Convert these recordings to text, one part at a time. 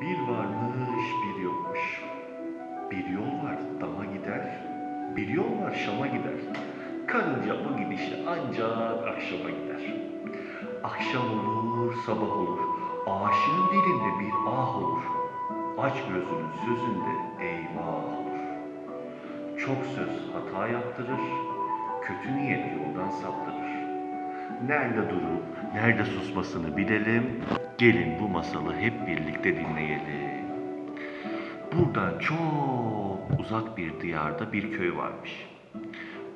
Bir varmış bir yokmuş. Bir yol var dama gider, bir yol var Şam'a gider. Karınca bu gidişle ancak akşama gider. Akşam olur, sabah olur. Aşığın dilinde bir ah olur. Aç gözünün sözünde eyvah olur. Çok söz hata yaptırır, kötü niyet yoldan saptırır. Nerede durup nerede susmasını bilelim. Gelin bu masalı hep birlikte dinleyelim. Buradan çok uzak bir diyarda bir köy varmış.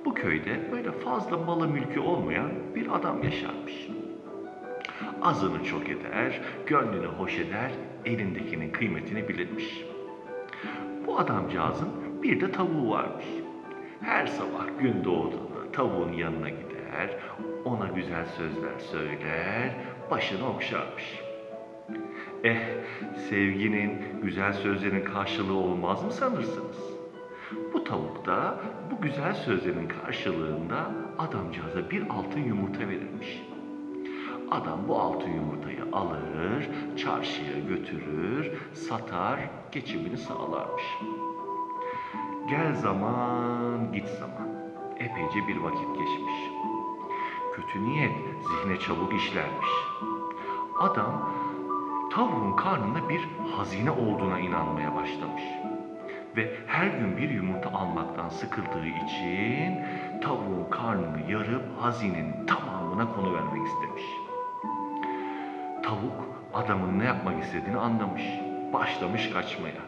Bu köyde böyle fazla malı mülkü olmayan bir adam yaşarmış. Azını çok eder, gönlünü hoş eder, elindekinin kıymetini bilirmiş. Bu adamcağızın bir de tavuğu varmış. Her sabah gün doğduğunda tavuğun yanına gider, ona güzel sözler söyler, başını okşarmış. Eh, sevginin, güzel sözlerin karşılığı olmaz mı sanırsınız? Bu tavuk da bu güzel sözlerin karşılığında adamcağıza bir altın yumurta verirmiş. Adam bu altın yumurtayı alır, çarşıya götürür, satar, geçimini sağlarmış. Gel zaman, git zaman. Epeyce bir vakit geçmiş. Kötü niyet zihne çabuk işlermiş. Adam tavuğun karnında bir hazine olduğuna inanmaya başlamış. Ve her gün bir yumurta almaktan sıkıldığı için tavuğun karnını yarıp hazinenin tamamına konu vermek istemiş. Tavuk adamın ne yapmak istediğini anlamış. Başlamış kaçmaya.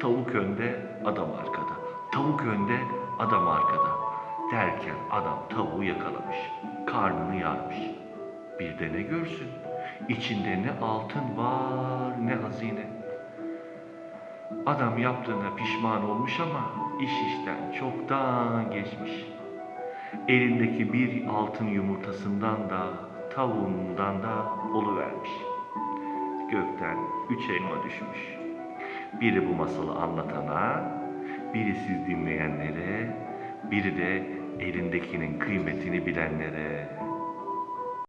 Tavuk önde, adam arkada. Tavuk önde, adam arkada. Derken adam tavuğu yakalamış. Karnını yarmış. Bir de ne görsün? İçinde ne altın var ne hazine. Adam yaptığına pişman olmuş ama iş işten çoktan geçmiş. Elindeki bir altın yumurtasından da tavuğundan da oluvermiş. Gökten üç elma düşmüş. Biri bu masalı anlatana, biri siz dinleyenlere, biri de elindekinin kıymetini bilenlere.